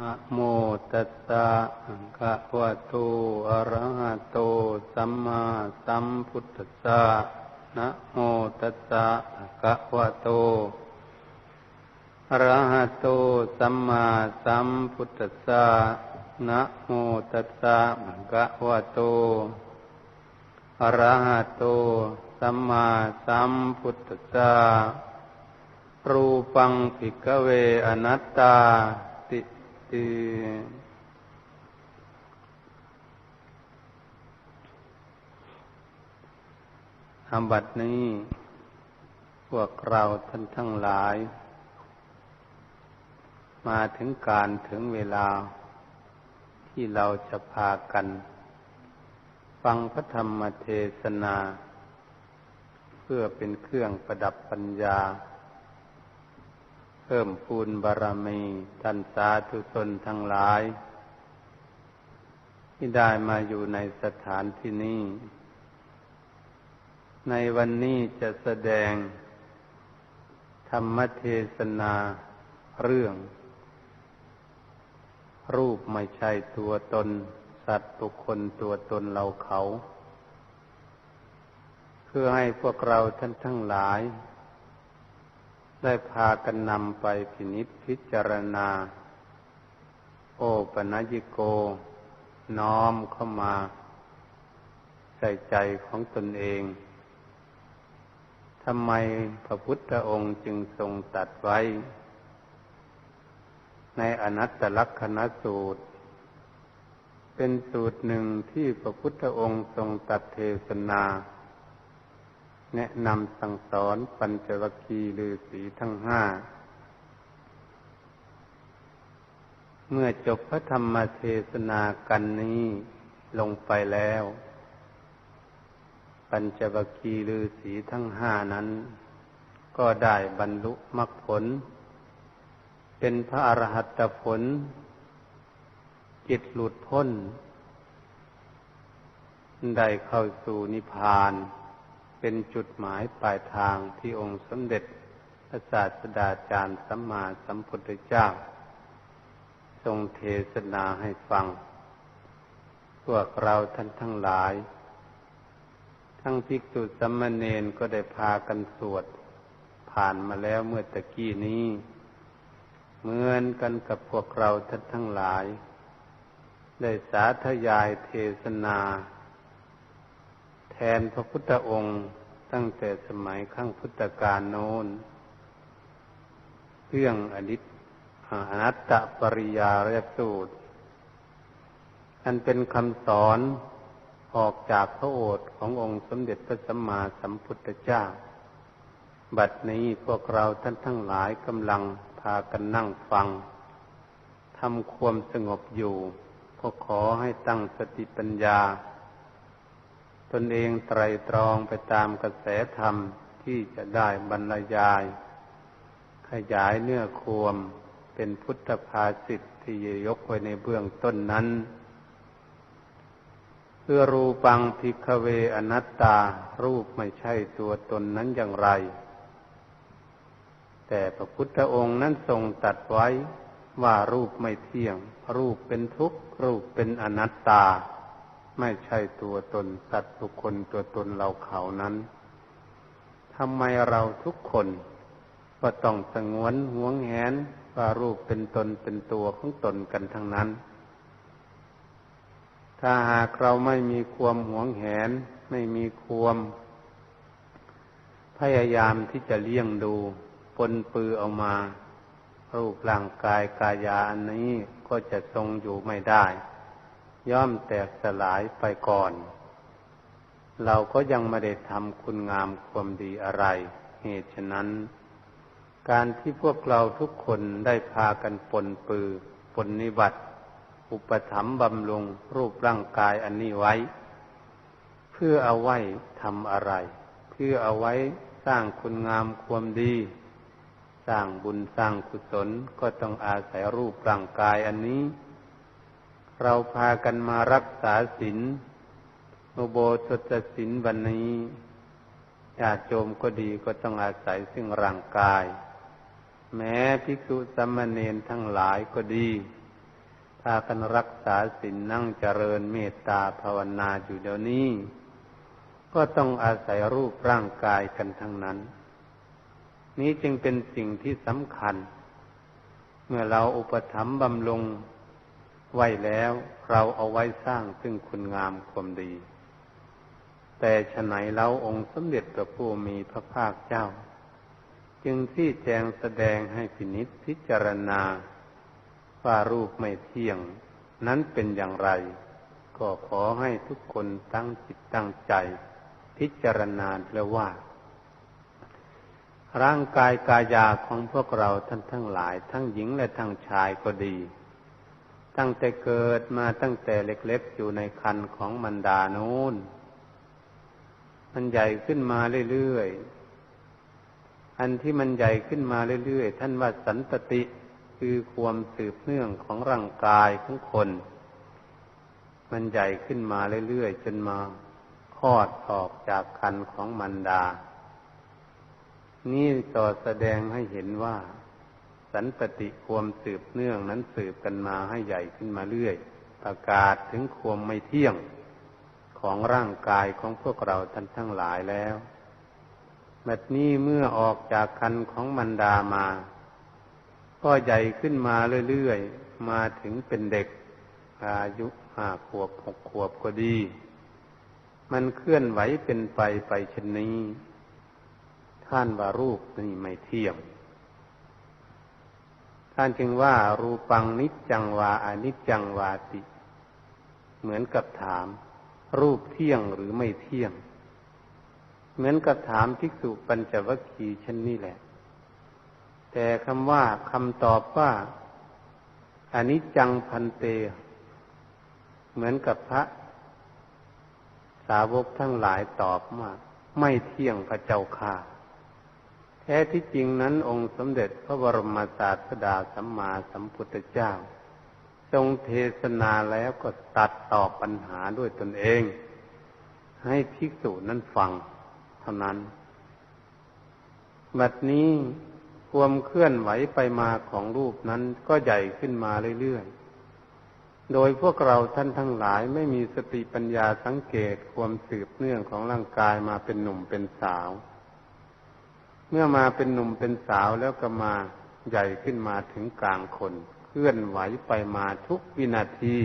นะโมตัสสะภะคะวะโต อะระหะโต สัมมาสัมพุทธัสสะนะโมตัสสะภะคะวะโต อะระหะโต สัมมาสัมพุทธัสสะนะโมตัสสะภะคะวะโต อะระหะโต สัมมาสัมพุทธัสสะรูปังภิกขเวอนัตตา ติติทำบัดนี้ พวกเราท่านทั้งหลาย มาถึงการถึงเวลา ที่เราจะพากัน ฟังพระธรรมเทศนา เพื่อเป็นเครื่องประดับปัญญา เพิ่มพูนบารมีท่านสาธุชนทั้งหลาย ที่ได้มาอยู่ในสถานที่นี้ ในวันนี้จะแสดง ธรรมเทศนาเรื่อง รูปไม่ใช่ตัวตน สัตว์บุคคลตัวตนเราเขา เพื่อให้พวกเราท่านทั้งหลาย ได้พากันนำไปพินิจพิจารณา โอปนัญิโก น้อมเข้ามา ใส่ใจของตนเองทำไมพระพุทธองค์จึงทรงตัดไว้ ในอนัตตลักษณสูตร เป็นสูตรหนึ่งที่พระพุทธองค์ทรงตัดเทศนา แนะนำสั่งสอนปัญจวัคคีย์ฤาษีทั้งห้า เมื่อจบพระธรรมเทศนากันนี้ลงไปแล้ว ปัญจวัคคีย์ฤาษีทั้งห้านั้น ก็ได้บรรลุมรรคผล เป็นพระอรหัตผล จิตหลุดพ้น ได้เข้าสู่นิพพาน เป็นจุดหมายปลายทางที่องค์สมเด็จพระศาสดาจารย์สัมมาสัมพุทธเจ้า ทรงเทศนาให้ฟัง พวกเราท่านทั้งหลาย ทั้งภิกษุสัมมเนนก็ได้พากันสวด ผ่านมาแล้วเมื่อตะกี้นี้ เหมือนกันกับพวกเราท่านทั้งหลาย ได้สาธยายเทศนา แทนพระพุทธองค์ตั้งแต่สมัยขั้งพุทธกาลโน้น เรื่องอนิจอนัตตปริยาเรียสูตร อันเป็นคำสอนออกจากพระโอษฐ์ขององค์สมเด็จพระสัมมาสัมพุทธเจ้า บัดนี้พวกเราท่านทั้งหลายกำลังพากันนั่งฟังทำความสงบอยู่ก็ขอให้ตั้งสติปัญญา ตนเองไตรตรองไปตามกระแสธรรมที่จะได้บรรยาย ขยายเนื้อควมเป็นพุทธภาษิตที่ยกไว้ในเบื้องต้นนั้นเพื่อรูปังพิกเวอนัตตา รูปไม่ใช่ตัวตนนั้นอย่างไร แต่พระพุทธองค์นั้นทรงตัดไว้ว่ารูปไม่เที่ยง รูปเป็นทุกข์ รูปเป็นอนัตตา ไม่ใช่ตัวตนสัตว์บุคคลตัวตนเราเขานั้นทำไมเราทุกคนก็ต้องสงวนห่วงแหนว่ารูปเป็นตนเป็นตัวของตนกันทั้งนั้น ถ้าหากเราไม่มีความหวงแหน ไม่มีความพยายามที่จะเลี้ยงดูปนปือออกมา รูปร่างกายกายาอันนี้ก็จะทรงอยู่ไม่ได้ ย่อมแตกสลายไปก่อน เราก็ยังไม่ได้ทำคุณงามความดีอะไร เหตุฉะนั้น การที่พวกเราทุกคนได้พากันปนปือปนนิบัติ อุปถัมภ์บำรุงรูปร่างกายอันนี้ไว้ เพื่อเอาไว้ทำอะไร เพื่อเอาไว้สร้างคุณงามความดี สร้างบุญสร้างกุศลก็ต้องอาศัยรูปร่างกายอันนี้ เราพากันมารักษาศีลโอโบสถศีลวันนี้ญาติโยมก็ดีก็ต้องอาศัยซึ่งร่างกาย แม้ภิกษุสมมเนนทั้งหลายก็ดีพากันรักษาศีลนั่งเจริญเมตตาภาวนาอยู่เดี๋ยวนี้ ก็ต้องอาศัยรูปร่างกายกันทั้งนั้น นี้จึงเป็นสิ่งที่สำคัญ เมื่อเราอุปถัมภ์บำรุง ไว้แล้วเราเอาไว้สร้างซึ่งคุณงามความดี แต่ฉไหนเราองค์สมเด็จพระผู้มีพระภาคเจ้า จึงที่แจงแสดงให้พินิษพิจารณา ว่ารูปไม่เที่ยง นั้นเป็นอย่างไร ก็ขอให้ทุกคนตั้งจิตตั้งใจ พิจารณาแล้วว่า ร่างกายกายาของพวกเราท่านทั้งหลาย ทั้งหญิงและทั้งชายก็ดี ตั้งแต่เกิดมาตั้งแต่เล็กๆอยู่ในคันของมันดานูนมันใหญ่ขึ้นมาเรื่อยๆ อันที่มันใหญ่ขึ้นมาเรื่อยๆ ท่านว่าสันตติคือความสืบเนื่องของร่างกายของคน มันใหญ่ขึ้นมาเรื่อยๆ จนมาคลอดออกจากคันของมันดา นี่ต่อแสดงให้เห็นว่า สันตติความสืบเนื่องนั้นสืบกันมาให้ใหญ่ขึ้นมาเรื่อย ประกาศถึงความไม่เที่ยงของร่างกายของพวกเราท่านทั้งหลายแล้วแบบนี้เมื่อออกจากคันของมันดามา ก็ใหญ่ขึ้นมาเรื่อยๆ มาถึงเป็นเด็ก อายุห้าขวบหกขวบก็ดี มันเคลื่อนไหวเป็นไปไปชนนี้ ท่านว่ารูปนี่ไม่เที่ยง ท่านจึงว่ารูปังนิจจังวาอนิจจังวาติ เหมือนกับถาม รูปเที่ยงหรือไม่เที่ยง เหมือนกับถามภิกษุปัญจวัคคีย์เช่นนี้แหละ แต่คำว่าคำตอบว่าอนนี้จังพันเต เหมือนกับพระสาวกทั้งหลายตอบว่าไม่เที่ยงพระเจ้าค่า แท้ที่จริงนั้นองค์สมเด็จพระบรมศาสดาสัมมาสัมพุทธเจ้า ทรงเทศนาแล้วก็ตัดตอบปัญหาด้วยตนเอง ให้ภิกษุนั้นฟังเท่านั้น บัดนี้ความเคลื่อนไหวไปมาของรูปนั้นก็ใหญ่ขึ้นมาเรื่อยๆ โดยพวกเราท่านทั้งหลายไม่มีสติปัญญาสังเกตความสืบเนื่องของร่างกายมาเป็นหนุ่มเป็นสาว เมื่อมาเป็นหนุ่มเป็นสาวแล้วก็มาใหญ่ขึ้นมาถึงกลางคน เคลื่อนไหวไปมาทุกวินาที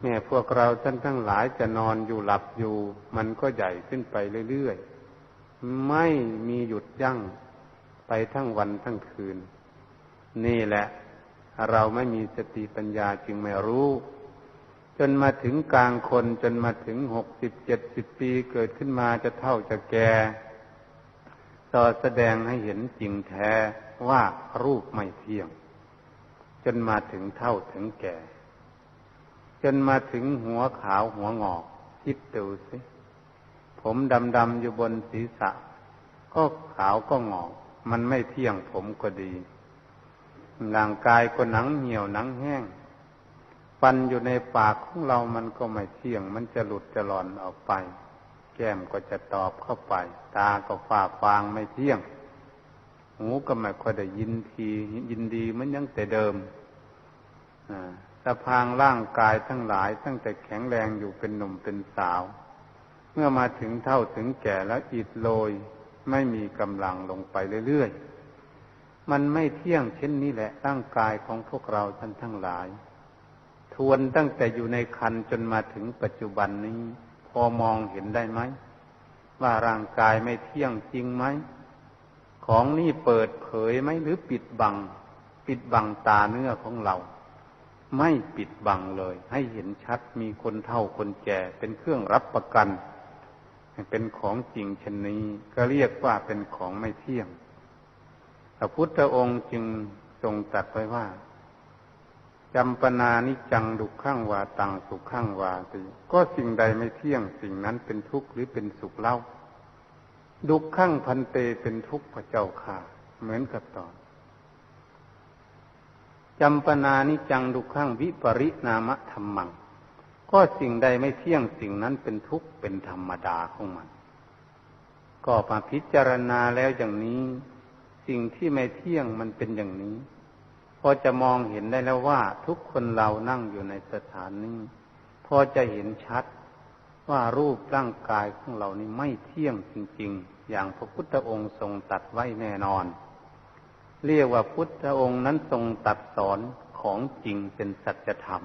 แม่พวกเราท่านทั้งหลายจะนอนอยู่หลับอยู่ มันก็ใหญ่ขึ้นไปเรื่อยๆ ไม่มีหยุดยั้งไปทั้งวันทั้งคืน นี่แหละ เราไม่มีสติปัญญาจึงไม่รู้ จนมาถึงกลางคนจนมาถึงหกสิบเจ็ดสิบปีเกิดขึ้นมาจะเท่าจะแก่ ต่อแสดงให้เห็นจริงแท้ว่ารูปไม่เที่ยง จนมาถึงเท่าถึงแก่ จนมาถึงหัวขาวหัวงอก คิดดูสิ ผมดำๆอยู่บนศีรษะ ก็ขาวก็งอก มันไม่เที่ยงผมก็ดีร่างกายก็หนังเหี่ยวหนังแห้งฟันอยู่ในปากของเรามันก็ไม่เที่ยง มันจะหลุดจะหลอนออกไป แก้มก็จะตอบเข้าไป ตาก็ฝ้าฟางไม่เที่ยง หูก็ไม่ค่อยได้ยินทียินดีมันยังแต่เดิมสะพางร่างกายทั้งหลาย ตั้งแต่แข็งแรงอยู่เป็นหนุ่มเป็นสาว เมื่อมาถึงเท่าถึงแก่แล้วอิดโรยไม่มีกำลังลงไปเรื่อยๆ มันไม่เที่ยงเช่นนี้แหละร่างกายของพวกเราท่านทั้งหลาย ทวนตั้งแต่อยู่ในคันจนมาถึงปัจจุบันนี้ พอมองเห็นได้ไหม ว่าร่างกายไม่เที่ยงจริงไหม ของนี่เปิดเผยไหมหรือปิดบัง ปิดบังตาเนื้อของเรา ไม่ปิดบังเลย ให้เห็นชัดมีคนเฒ่าคนแก่ เป็นเครื่องรับประกัน เป็นของจริงชนนี้ก็เรียกว่าเป็นของไม่เที่ยงพระพุทธองค์จึงทรงตรัสไว้ว่า จำปนานิจังดุขังวาตังสุขขังวาติ ก็สิ่งใดไม่เที่ยงสิ่งนั้นเป็นทุกข์หรือเป็นสุขเล่า ดุขังพันเตเป็นทุกข์พระเจ้าค่ะ เหมือนกับตอนจำปนานิจังดุขังวิปริณามะธรรมัง ก็สิ่งใดไม่เที่ยงสิ่งนั้นเป็นทุกข์เป็นธรรมดาของมัน ก็มาพิจารณาแล้วอย่างนี้ สิ่งที่ไม่เที่ยงมันเป็นอย่างนี้ พอจะมองเห็นได้แล้วว่า ทุกคนเรานั่งอยู่ในสถานนี้ พอจะเห็นชัดว่ารูปร่างกายของเรานี่ไม่เที่ยงจริง ๆ อย่างพระพุทธองค์ทรงตัดไว้แน่นอน เรียกว่าพุทธองค์นั้นทรงตัดสอนของจริงเป็นสัจธรรม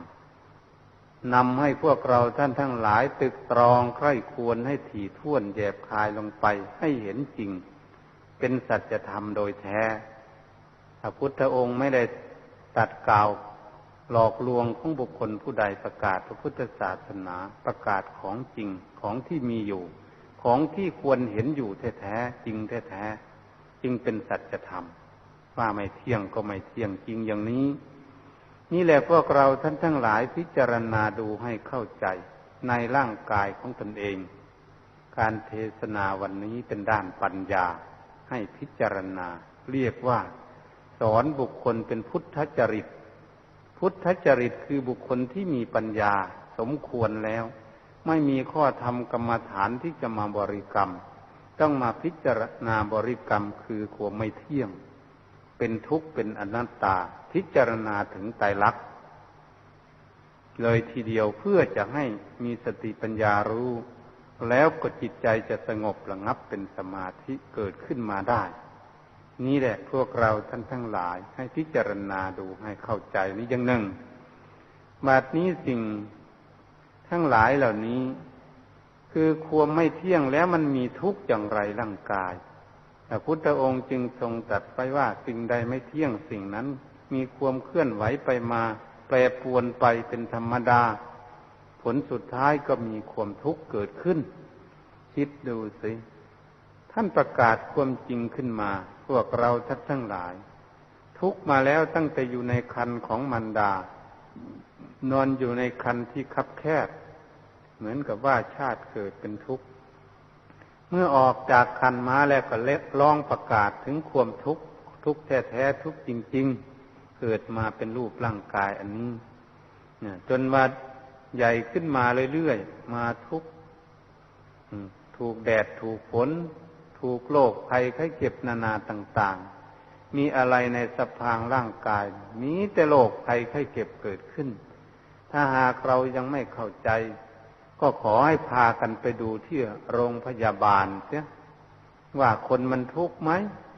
นำให้พวกเราท่านทั้งหลายตึกตรองใคร่ควรให้ถี่ถ้วนแยบคายลงไปให้เห็นจริง เป็นสัจธรรมโดยแท้พระพุทธองค์ไม่ได้ ตัดกล่าวหลอกลวงของบุคคลผู้ใดประกาศพระพุทธศาสนาประกาศของจริงของที่มีอยู่ ของที่ควรเห็นอยู่แท้ๆจริงแท้ๆจึงเป็นสัจธรรมว่าไม่เที่ยงก็ไม่เที่ยงจริงอย่างนี้ นี่แหละพวกเราท่านทั้งหลายพิจารณาดูให้เข้าใจในร่างกายของตนเอง การเทศนาวันนี้เป็นด้านปัญญาให้พิจารณาเรียกว่า สอนบุคคลเป็นพุทธจริต พุทธจริตคือบุคคลที่มีปัญญาสมควรแล้ว ไม่มีข้อธรรมกรรมฐานที่จะมาบริกรรม ต้องมาพิจารณาบริกรรมคือควมไม่เที่ยง เป็นทุกข์เป็นอนัตตา พิจารณาถึงไตรลักษณ์เลยทีเดียวเพื่อจะให้มีสติปัญญารู้ แล้วก็จิตใจจะสงบระงับเป็นสมาธิเกิดขึ้นมาได้ นี่แหละพวกเราท่านทั้งหลายให้พิจารณาดูให้เข้าใจนี้อย่างหนึ่งบัดนี้สิ่งทั้งหลายเหล่านี้ คือความไม่เที่ยงแล้วมันมีทุกข์อย่างไรร่างกายพระพุทธองค์จึงทรงตรัสไปว่าสิ่งใดไม่เที่ยงสิ่งนั้น มีความเคลื่อนไหวไปมา แปรปวนไปเป็นธรรมดา ผลสุดท้ายก็มีความทุกข์เกิดขึ้น คิดดูสิ ท่านประกาศความจริงขึ้นมา พวกเราทัดทั้งหลาย ทุกมาแล้วตั้งแต่อยู่ในคันของมันดา นอนอยู่ในคันที่คับแคบ เหมือนกับว่าชาติเกิดเป็นทุกข์ เมื่อออกจากคันมาแล้วก็เล็กร้องประกาศถึงความทุกข์ ทุกข์แท้ๆทุกจริง ๆ เกิดมาเป็นรูปร่างกายอันนี้จนมาใหญ่ขึ้นมาเรื่อยๆมาทุกข์ถูกแดดถูกฝน ถูกโรคภัยไข้เจ็บนานาต่าง ๆ มีอะไรในสภางร่างกาย มีแต่โรคภัยไข้เจ็บเกิดขึ้น ถ้าหากเรายังไม่เข้าใจ ก็ขอให้พากันไปดูที่โรงพยาบาลเสียว่าคนมันทุกข์ไหม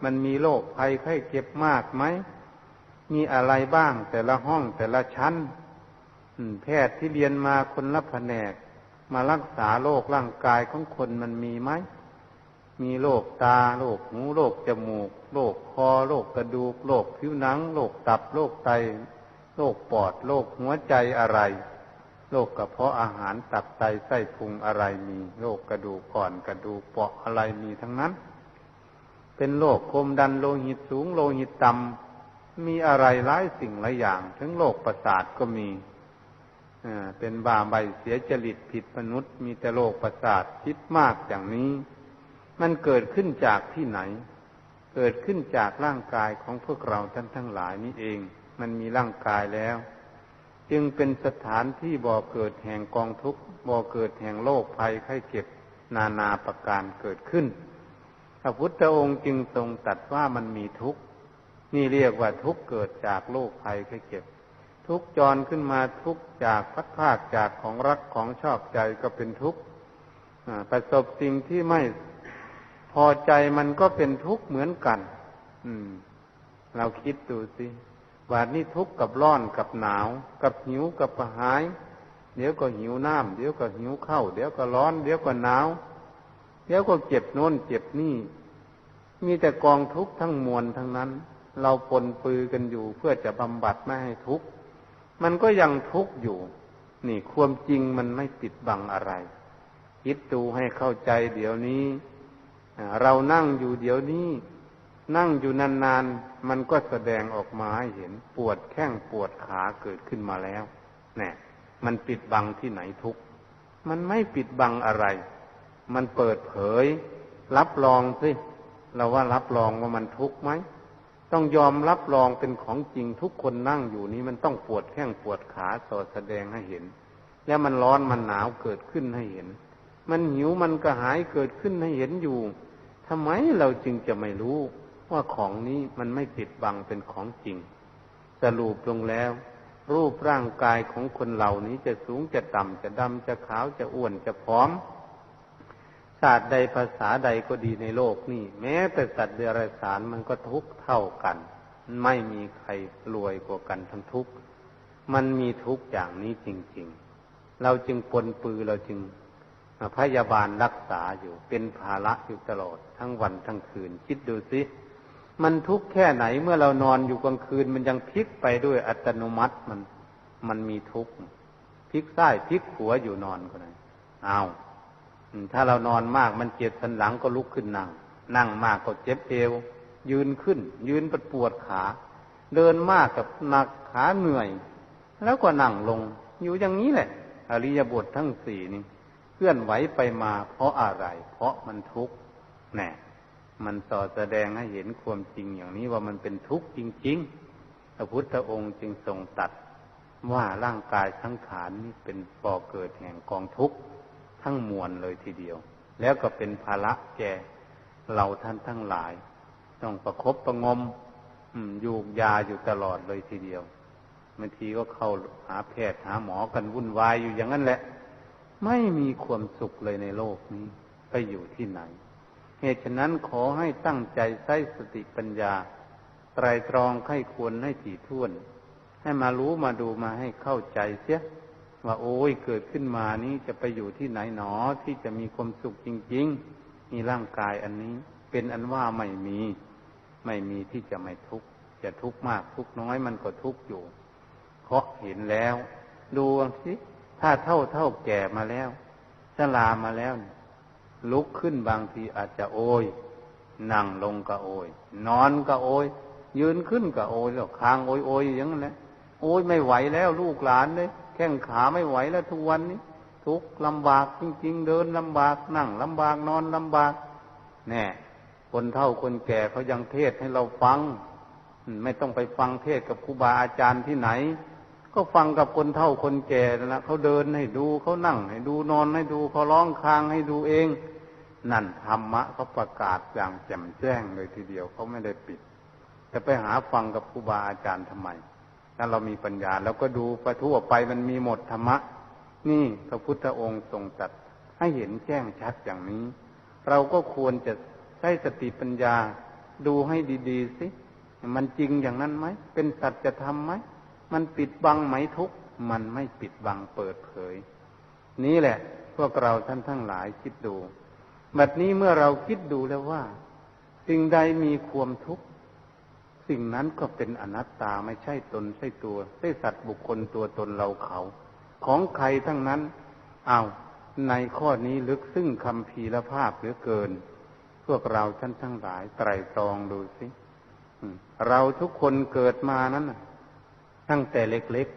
มันมีโรคภัยไข้เจ็บมากไหม มีอะไรบ้างแต่ละห้องแต่ละชั้นแพทย์ที่เรียนมาคนละแผนก มารักษาโรคร่างกายของคนมันมีไหม มีโรคตาโรคหูโรคจมูกโรคคอโรคกระดูกโรคผิวหนังโรคตับโรคไตโรคปอดโรคหัวใจอะไรโรคกระเพาะอาหารตับไตไส้พุงอะไรมีโรคกระดูกก่อนกระดูกเปาะอะไรมีทั้งนั้น เป็นโรคคมดันโลหิตสูงโลหิตต่ำมีอะไรหลายสิ่งหลายอย่างทั้งโรคประสาทก็มีเป็นบาใบเสียจริตผิดมนุษย์ มีแต่โรคประสาทคิดมากอย่างนี้ มันเกิดขึ้นจากที่ไหน เกิดขึ้นจากร่างกายของพวกเราท่านทั้งหลายนี้เอง มันมีร่างกายแล้ว จึงเป็นสถานที่บ่อเกิดแห่งกองทุกข์บ่อเกิดแห่งโรคภัยไข้เจ็บนานาประการเกิดขึ้น พระพุทธองค์จึงทรงตัดว่ามันมีทุกข์ นี่เรียกว่าทุกข์เกิดจากโรคภัยไข้เจ็บ ทุกข์จรขึ้นมาทุกข์จากพัดพากจากของรักของชอบใจก็เป็นทุกข์ประสบสิ่งที่ไม่ พอใจมันก็เป็นทุกข์เหมือนกัน อืม เราคิดดูสิบาดนี้ทุกข์กับร้อนกับหนาว กับหิวกับกระหาย เดี๋ยวก็หิวน้ำเดี๋ยวก็หิวข้าวเดี๋ยวก็ร้อน เดี๋ยวก็หนาว เดี๋ยวก็เจ็บโน้นเจ็บนี่ มีแต่กองทุกข์ทั้งมวลทั้งนั้น เราปนปือกันอยู่เพื่อจะบำบัดไม่ให้ทุกข์มันก็ยังทุกข์อยู่ นี่ความจริงมันไม่ปิดบังอะไร คิดดูให้เข้าใจเดี๋ยวนี้ เรานั่งอยู่เดี๋ยวนี้ นั่งอยู่นานๆ มันก็แสดงออกมาให้เห็นปวดแข้งปวดขาเกิดขึ้นมาแล้วเนี่ยมันปิดบังที่ไหนทุก มันไม่ปิดบังอะไร มันเปิดเผย รับรองสิเราว่ารับรองว่ามันทุกข์ไหมต้องยอมรับรองเป็นของจริงทุกคนนั่งอยู่นี้มันต้องปวดแข้งปวดขาสอดแสดงให้เห็น แล้วมันร้อนมันหนาวเกิดขึ้นให้เห็น มันหิวมันกระหายเกิดขึ้นให้เห็นอยู่ ทำไมเราจึงจะไม่รู้ว่าของนี้มันไม่ปิดบังเป็นของจริง สรุปลงแล้ว รูปร่างกายของคนเหล่านี้จะสูงจะต่ำจะดำจะขาวจะอ้วนจะผอมศาสตร์ใดภาษาใดก็ดีในโลกนี่ แม้แต่สัตว์เดรัจฉานมันก็ทุกเท่ากัน ไม่มีใครรวยกว่ากันทั้งทุกมันมีทุกอย่างนี้จริง ๆ เราจึงปนปือเราจึง พยาบาลรักษาอยู่เป็นภาระอยู่ตลอดทั้งวันทั้งคืน คิดดูสิ มันทุกข์แค่ไหนเมื่อเรานอนอยู่กลางคืน มันยังพลิกไปด้วยอัตโนมัติมันมันมีทุกข์พลิกซ้ายพลิกหัวอยู่นอนก็ได้เอาถ้าเรานอนมากมันเจ็บสันหลังก็ลุกขึ้นนั่ง นั่งมากก็เจ็บเอว ยืนขึ้น ยืนปวดปวดขา เดินมากกับหนักขาเหนื่อย แล้วก็นั่งลง อยู่อย่างนี้แหละ อริยบททั้งสี่นี่ เคลื่อนไหวไปมาเพราะอะไร เพราะมันทุกข์แน่มันสอแสดงให้เห็นความจริงอย่างนี้ว่ามันเป็นทุกข์จริงๆ พระพุทธองค์จึงทรงตัดว่าร่างกายทั้งขานนี้เป็นบ่อเกิดแห่งกองทุกข์ทั้งมวลเลยทีเดียว แล้วก็เป็นภาระแก่เราท่านทั้งหลาย ต้องประครบประงมอยู่ยาอยู่ตลอดเลยทีเดียวบางทีก็เข้าหาแพทย์หาหมอกันวุ่นวายอยู่อย่างนั้นแหละ ไม่มีความสุขเลยในโลกนี้ ไปอยู่ที่ไหน เหตุฉะนั้นขอให้ตั้งใจใช้สติปัญญา ไตรตรองให้ควรให้ถี่ถ้วน ให้มารู้มาดูมาให้เข้าใจเสีย ว่าโอ้ยเกิดขึ้นมานี้จะไปอยู่ที่ไหนหนอที่จะมีความสุขจริง ๆ มีร่างกายอันนี้ เป็นอันว่าไม่มี ไม่มีที่จะไม่ทุกข์จะทุกข์มากทุกข์น้อยมันก็ทุกข์อยู่ เพราะเห็นแล้ว ดูสิ ถ้าเท่าเท่าแก่มาแล้วชรามาแล้ว ลุกขึ้นบางทีอาจจะโอยนั่งลงก็โอย นอนก็โอย ยืนขึ้นก็โอยแล้วคางโอยโอยอย่างนั้นแหละโอยไม่ไหวแล้ว ลูกหลานเลยแข้งขาไม่ไหวแล้วทุกวันนี้ ทุกลำบากจริง ๆ เดินลำบากนั่งลำบากนอนลำบากแน่คนเฒ่าคนแก่เขายังเทศให้เราฟัง ไม่ต้องไปฟังเทศกับครูบาอาจารย์ที่ไหน ก็ฟังกับคนเฒ่าคนแก่นะเขาเดินให้ดูเขานั่ง ให้ดูนอนให้ดูเขาร้องคางให้ดูเอง นั่นธรรมะเขาประกาศอย่างแจ่มแจ้งเลยทีเดียวเขาไม่ได้ปิด จะไปหาฟังกับครูบาอาจารย์ทำไมถ้าเรามีปัญญาเราก็ดูไปทั่วไปมันมีหมดธรรมะ นี่พระพุทธองค์ทรงตัดให้เห็นแจ้งชัดอย่างนี้ เราก็ควรจะใช้สติปัญญาดูให้ดีๆสิมันจริงอย่างนั้นไหมเป็นสัจธรรมไหม มันปิดบังไหมทุกมันไม่ปิดบังเปิดเผย นี้แหละ พวกเราท่านทั้งหลายคิดดู บัดนี้เมื่อเราคิดดูแล้วว่า สิ่งใดมีความทุกข์ สิ่งนั้นก็เป็นอนัตตาไม่ใช่ตนใช่ตัวใช่สัตว์บุคคลตัวตนเราเขา ของใครทั้งนั้นเอาในข้อนี้ลึกซึ่งคำพีละภาพเหลือเกิน พวกเราท่านทั้งหลายไตรตรองดูสิเราทุกคนเกิดมานั้น ตั้งแต่เล็ก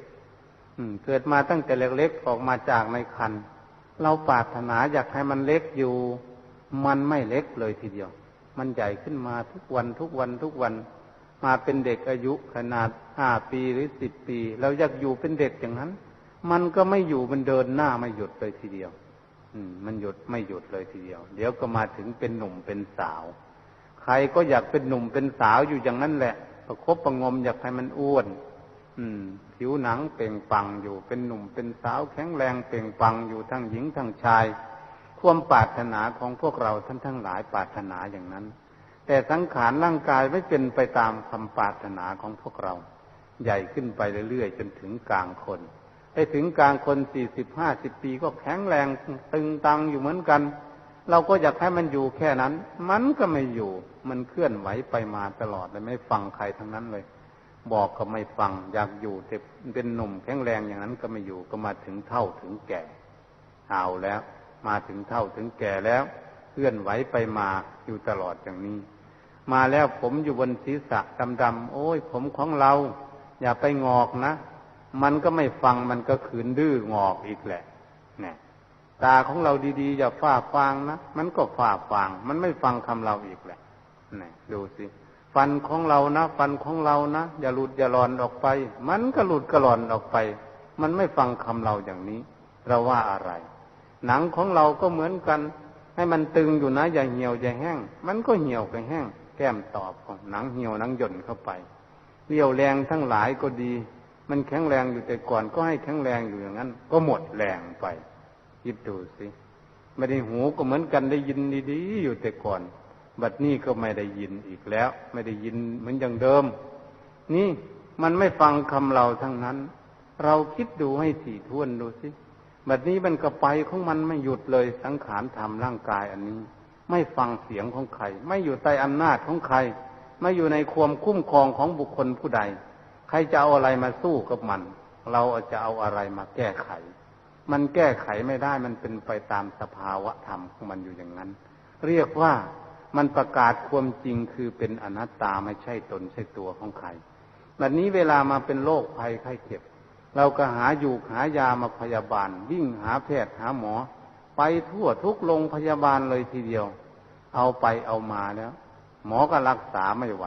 ๆเกิดมาตั้งแต่เล็กๆออกมาจากในคัน เราปรารถนาอยากให้มันเล็กอยู่ มันไม่เล็กเลยทีเดียว มันใหญ่ขึ้นมาทุกวันทุกวันทุกวัน มาเป็นเด็กอายุขนาดห้าปีหรือสิบปี เราอยากอยู่เป็นเด็กอย่างนั้น มันก็ไม่อยู่มันเดินหน้าไม่หยุดเลยทีเดียว อืม มันหยุดไม่หยุดเลยทีเดียว เดี๋ยวก็มาถึงเป็นหนุ่มเป็นสาว ใครก็อยากเป็นหนุ่มเป็นสาวอยู่อย่างนั้นแหละประคบประงมอยากให้มันอ้วน ผิวหนังเปล่งปังอยู่ เป็นหนุ่มเป็นสาวแข็งแรงเปล่งปังอยู่ทั้งหญิงทั้งชายความปรารถนาของพวกเราท่านทั้งหลายปรารถนาอย่างนั้น แต่สังขารร่างกายไม่เป็นไปตามคำปรารถนาของพวกเรา ใหญ่ขึ้นไปเรื่อยๆจนถึงกลางคนไปถึงกลางคนสี่สิบห้าสิบปีก็แข็งแรงตึงตังอยู่เหมือนกัน เราก็อยากให้มันอยู่แค่นั้น มันก็ไม่อยู่ มันเคลื่อนไหวไปมาตลอดเลยไม่ฟังใครทั้งนั้นเลย บอกก็ไม่ฟัง อยากอยู่แต่เป็นหนุ่มแข็งแรงอย่างนั้นก็ไม่อยู่ก็มาถึงเท่าถึงแก่เอาแล้ว มาถึงเท่าถึงแก่แล้วเคลื่อนไหวไปมาอยู่ตลอดอย่างนี้ มาแล้วผมอยู่บนศีรษะดำๆโอ้ย ผมของเรา อย่าไปงอกนะมันก็ไม่ฟังมันก็ขืนดื้องอกอีกแหละเนี่ยตาของเราดีๆอย่าฝ้าฟางนะมันก็ฝ้าฟาง มันไม่ฟังคำเราอีกแหละนี่ดูสิ ฟันของเรานะฟันของเรานะอย่าหลุดอย่าหลอนออกไป มันก็หลุดกระหลอนออกไป มันไม่ฟังคำเราอย่างนี้ เราว่าอะไร หนังของเราก็เหมือนกัน ให้มันตึงอยู่นะ อย่าเหี่ยวอย่าแห้ง มันก็เหี่ยวไปแห้ง แก้มตอบของหนังเหี่ยวหนังหย่นเข้าไปเรี่ยวแรงทั้งหลายก็ดี มันแข็งแรงอยู่แต่ก่อนก็ให้แข็งแรงอยู่อย่างนั้น ก็หมดแรงไปคิดดูสิไม่ได้หูก็เหมือนกันได้ยินดีๆอยู่แต่ก่อน บัดนี้ก็ไม่ได้ยินอีกแล้ว ไม่ได้ยินเหมือนอย่างเดิม นี่มันไม่ฟังคำเราทั้งนั้น เราคิดดูให้ถี่ถ้วนดูสิบัดนี้มันก็ไปของมันไม่หยุดเลยสังขารธรรมร่างกายอันนี้ ไม่ฟังเสียงของใคร ไม่อยู่ใต้อำนาจของใคร ไม่อยู่ในความคุ้มครองของบุคคลผู้ใด ใครจะเอาอะไรมาสู้กับมัน เราจะเอาอะไรมาแก้ไข มันแก้ไขไม่ได้มันเป็นไปตามสภาวะธรรมของมันอยู่อย่างนั้น เรียกว่า มันประกาศความจริงคือเป็นอนัตตาไม่ใช่ตนใช่ตัวของใครแบบนี้เวลามาเป็นโรคภัยไข้เจ็บ เราก็หาอยู่หายามาพยาบาล วิ่งหาแพทย์หาหมอ ไปทั่วทุกโรงพยาบาลเลยทีเดียว เอาไปเอามาแล้ว หมอก็รักษาไม่ไหว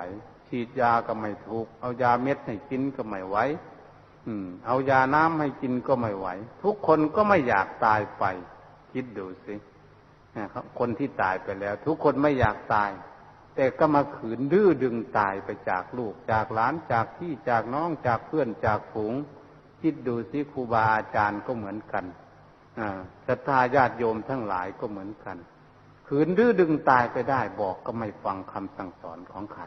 ฉีดยาก็ไม่ถูก เอายาเม็ดให้กินก็ไม่ไหวอืม เอายาน้ำให้กินก็ไม่ไหว ทุกคนก็ไม่อยากตายไป คิดดูสิ คนที่ตายไปแล้ว ทุกคนไม่อยากตาย แต่ก็มาขืนดื้อดึงตายไปจากลูก จากหลานจากพี่จากน้องจากเพื่อนจากฝูง คิดดูสิครูบาอาจารย์ก็เหมือนกันศรัทธาญาติโยมทั้งหลายก็เหมือนกัน ขืนดื้อดึงตายไปได้บอกก็ไม่ฟังคำสั่งสอนของใคร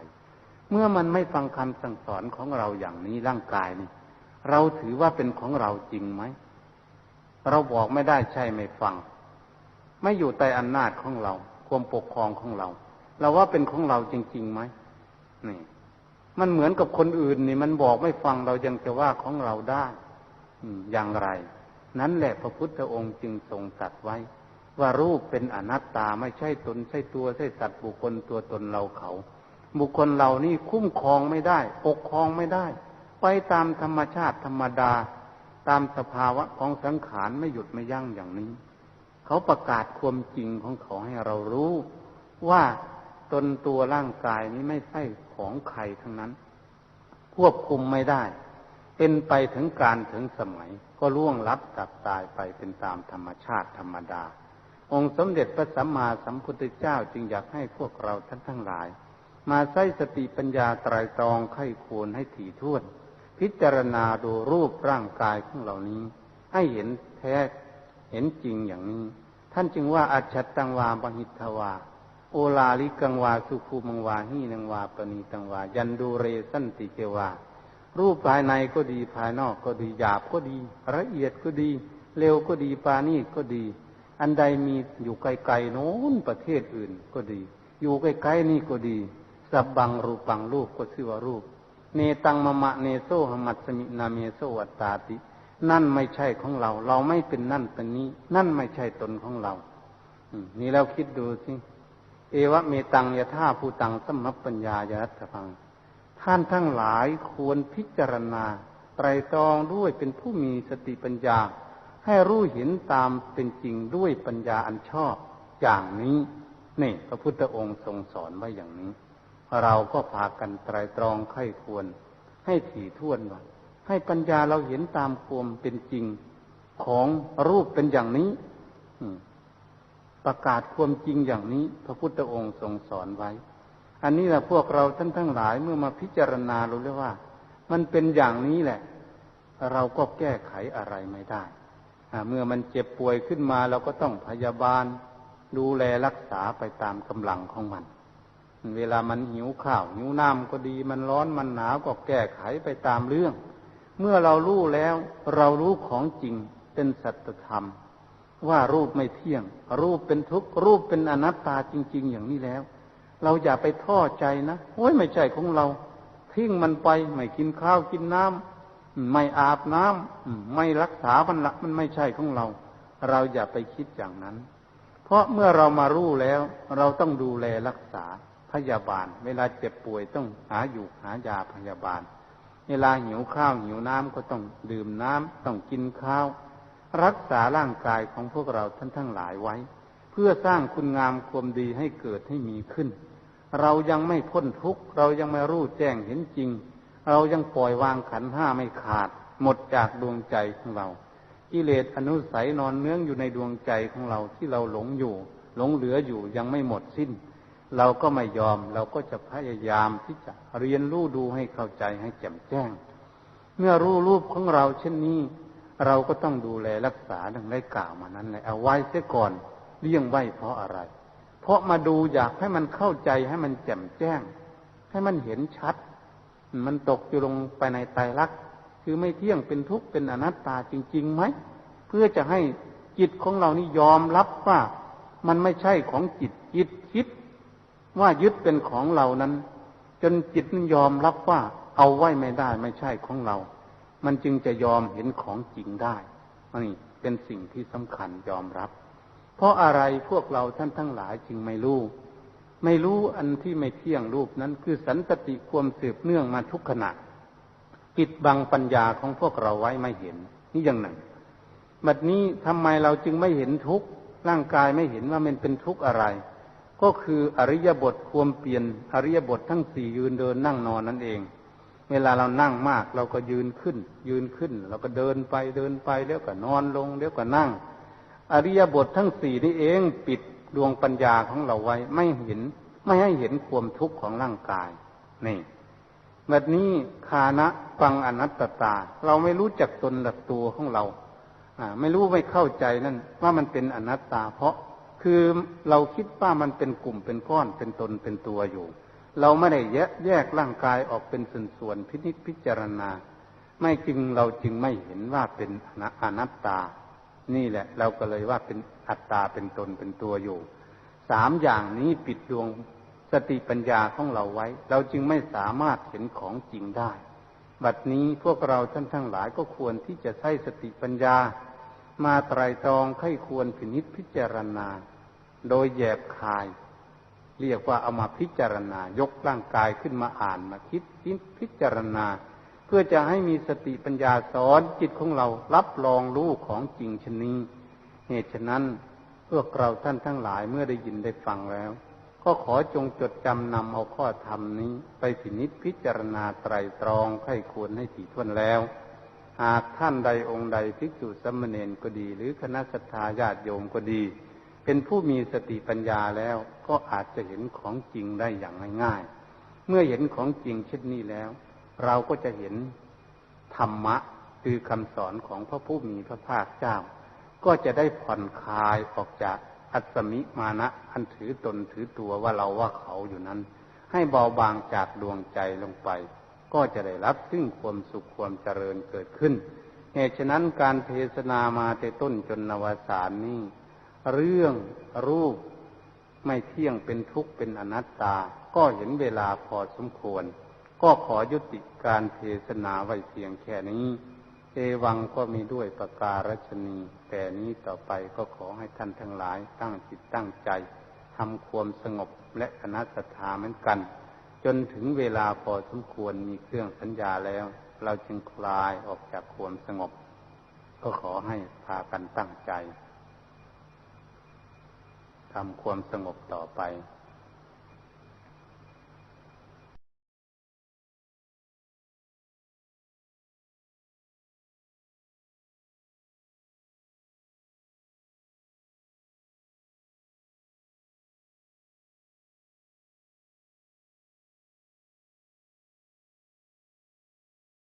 เมื่อมันไม่ฟังคำสั่งสอนของเราอย่างนี้ร่างกายนี่ เราถือว่าเป็นของเราจริงไหม เราบอกไม่ได้ใช่ไม่ฟัง ไม่อยู่ใต้อำนาจของเรา ความปกครองของเรา เราว่าเป็นของเราจริงๆไหมนี่ มันเหมือนกับคนอื่นนี่ มันบอกไม่ฟังเรายังจะว่าของเราได้อย่างไร นั้นแหละพระพุทธองค์จึงทรงตรัสไว้ ว่ารูปเป็นอนัตตาไม่ใช่ตนใช่ตัวใช่สัตว์บุคคลตัวตนเราเขา บุคคลเรานี่คุ้มครองไม่ได้ ปกครองไม่ได้ ไปตามธรรมชาติธรรมดา ตามสภาวะของสังขารไม่หยุดไม่ยั้งอย่างนี้ เขาประกาศความจริงของเขาให้เรารู้ ว่าตนตัวร่างกายนี้ไม่ใช่ของใครทั้งนั้น ควบคุมไม่ได้ เป็นไปถึงการถึงสมัย ก็ล่วงลับจับตายไปเป็นตามธรรมชาติธรรมดา องค์สมเด็จพระสัมมาสัมพุทธเจ้าจึงอยากให้พวกเราท่านทั้งหลาย มาใช้สติปัญญาไตรตรองไข้ควรให้ถี่ถ้วน พิจารณาดูรูปร่างกายของเหล่านี้ ให้เห็นแท้ เห็นจริงอย่างนี้ ท่านจึงว่าอัจฉตังวาบหิทวา โอลาลิกังวาสุภูมังวาหีนังวาปณีตังวา ยันดูเรสันติเกวา รูปภายในก็ดีภายนอกก็ดีหยาบก็ดี ละเอียดก็ดี เร็วก็ดีปานีก็ดี อันใดมีอยู่ไกลๆโน้นประเทศอื่นก็ดี อยู่ใกล้ๆนี่ก็ดีสับบังรูปังรูปก็ชื่อว่ารูป เนตังมะมะเนโซหมัตสมินาเมโซวัตตาติ นั่นไม่ใช่ของเรา เราไม่เป็นนั่นตรงนี้ นั่นไม่ใช่ตนของเรานี่เราคิดดูสิ เอวะเมตังยะท่าผู้ตังสมปัญญายรัตพัง ท่านทั้งหลายควรพิจารณา ไตรตรองด้วยเป็นผู้มีสติปัญญา ให้รู้เห็นตามเป็นจริงด้วยปัญญาอันชอบอย่างนี้ นี่พระพุทธองค์ทรงสอนไว้อย่างนี้ เราก็พากันไตรตรองไข้ควร ให้ถี่ถ้วนว่า ให้ปัญญาเราเห็นตามความเป็นจริงของรูปเป็นอย่างนี้ประกาศความจริงอย่างนี้ พระพุทธองค์ทรงสอนไว้ อันนี้แหละพวกเราท่านทั้งหลายเมื่อมาพิจารณารู้แล้วว่า มันเป็นอย่างนี้แหละ เราก็แก้ไขอะไรไม่ได้เมื่อมันเจ็บป่วยขึ้นมาเราก็ต้องพยาบาล ดูแลรักษาไปตามกำลังของมัน เวลามันหิวข้าวหิวน้ำก็ดี มันร้อนมันหนาวก็แก้ไขไปตามเรื่อง เมื่อเรารู้แล้ว เรารู้ของจริงเป็นสัจธรรม ว่ารูปไม่เที่ยง รูปเป็นทุกข์รูปเป็นอนัตตาจริง ๆ อย่างนี้แล้ว เราอย่าไปท้อใจนะโอ้ยไม่ใช่ของเรา ทิ้งมันไปไม่กินข้าวกินน้ำไม่อาบน้ำไม่รักษามันละมันไม่ใช่ของเรา เราอย่าไปคิดอย่างนั้น เพราะเมื่อเรามารู้แล้ว เราต้องดูแลรักษาพยาบาล เวลาเจ็บป่วยต้องหาอยู่หายาพยาบาล เวลาหิวข้าวหิวน้ำก็ต้องดื่มน้ำต้องกินข้าว รักษาร่างกายของพวกเราท่านทั้งหลายไว้ เพื่อสร้างคุณงามความดีให้เกิดให้มีขึ้น เรายังไม่พ้นทุกข์เรายังไม่รู้แจ้งเห็นจริง เรายังปล่อยวางขันห้าไม่ขาด หมดจากดวงใจของเรากิเลสอนุสัยนอนเนื้องอยู่ในดวงใจของเราที่เราหลงอยู่ หลงเหลืออยู่ยังไม่หมดสิ้น เราก็ไม่ยอม เราก็จะพยายามที่จะเรียนรู้ดูให้เข้าใจให้แจ่มแจ้ง เมื่อรู้รูปของเราเช่นนี้ เราก็ต้องดูแลรักษาดังได้กล่าวมานั้นเลยเอาไว้เสียก่อนเลี่ยงไว้เพราะอะไร เพราะมาดูอยากให้มันเข้าใจให้มันแจ่มแจ้ง ให้มันเห็นชัด มันตกอยู่ลงไปในไตรลักษณ์คือไม่เที่ยงเป็นทุกข์เป็นอนัตตาจริงๆไหมเพื่อจะให้จิตของเรานี่ยอมรับว่ามันไม่ใช่ของจิตจิตคิด ว่ายึดเป็นของเรานั้น จนจิตนั้นยอมรับว่าเอาไว้ไม่ได้ไม่ใช่ของเรา มันจึงจะยอมเห็นของจริงได้นี่เป็นสิ่งที่สำคัญยอมรับ เพราะอะไรพวกเราท่านทั้งหลายจึงไม่รู้ไม่รู้อันที่ไม่เที่ยงรูปนั้น คือสันตติความสืบเนื่องมาทุกขณะปิดบังปัญญาของพวกเราไว้ไม่เห็น นี่อย่างหนึ่งบัดนี้ทำไมเราจึงไม่เห็นทุกข์ร่างกายไม่เห็นว่ามันเป็นทุกข์อะไร ก็คืออริยบทความเปลี่ยนอริยบททั้งสี่ยืนเดินนั่งนอนนั่นเอง เวลาเรานั่งมากเราก็ยืนขึ้น ยืนขึ้นเราก็เดินไปเดินไปแล้วก็นอนลงแล้วก็นั่ง อริยบททั้งสี่นี่เองปิดดวงปัญญาของเราไว้ไม่เห็นไม่ให้เห็นความทุกข์ของร่างกายนี่แบบนี้คานะฟังอนัตตาเราไม่รู้จักตนหลักตัวของเราไม่รู้ไม่เข้าใจนั่นว่ามันเป็นอนัตตา เพราะ คือเราคิดว่ามันเป็นกลุ่มเป็นก้อนเป็นตนเป็นตัวอยู่ เราไม่ได้แยกแยกร่างกายออกเป็นส่วนๆพินิจพิจารณา ไม่จึงเราจึงไม่เห็นว่าเป็นอนัตตา นี่แหละ เราก็เลยว่าเป็นอัตตาเป็นตนเป็นตัวอยู่สามอย่างนี้ปิดดวงสติปัญญาของเราไว้ เราจึงไม่สามารถเห็นของจริงได้ บัดนี้พวกเราท่านทั้งหลายก็ควรที่จะใช้สติปัญญา มาไตรตรองไข้ควรพินิษพิจารณา โดยแยบคาย เรียกว่าเอามาพิจารณา ยกร่างกายขึ้นมาอ่านมาคิดคิดพิจารณา เพื่อจะให้มีสติปัญญาสอนจิตของเรารับรองรู้ของจริงชนีเหตุฉะนั้นพวกเราท่านทั้งหลายเมื่อได้ยินได้ฟังแล้ว ก็ขอจงจดจำนำเอาข้อธรรมนี้ ไปพินิษพิจารณาไตรตรองไข้ควรให้ถี่ถ้วนแล้ว หากท่านใดองค์ใดภิกษุสมมเนนก็ดี หรือคณะสัตยาญาติโยมก็ดี เป็นผู้มีสติปัญญาแล้วก็อาจจะเห็นของจริงได้อย่างง่ายๆ เมื่อเห็นของจริงเช่นนี้แล้ว เราก็จะเห็นธรรมะคือคำสอนของพระผู้มีพระภาคเจ้า ก็จะได้ผ่อนคลายออกจากอัศมิมานะอันถือตนถือตัวว่าเราว่าเขาอยู่นั้น ให้เบาบางจากดวงใจลงไป ก็จะได้รับซึ่งความสุขความเจริญเกิดขึ้น เหตุฉะนั้นการเทศนามาแต่ต้นจนนวสานนี้ เรื่องรูปไม่เที่ยงเป็นทุกข์เป็นอนัตตา ก็เห็นเวลาพอสมควร ก็ขอยุติการเทศนาไว้เพียงแค่นี้ เอวังก็มีด้วยประการชนี แต่นี้ต่อไปก็ขอให้ท่านทั้งหลายตั้งจิตตั้งใจทำความสงบและคณะสัทธาเหมือนกัน จนถึงเวลาพอสมควรมีเครื่องสัญญาแล้ว เราจึงคลายออกจากความสงบ ก็ขอให้พากันตั้งใจ ทำความสงบต่อไป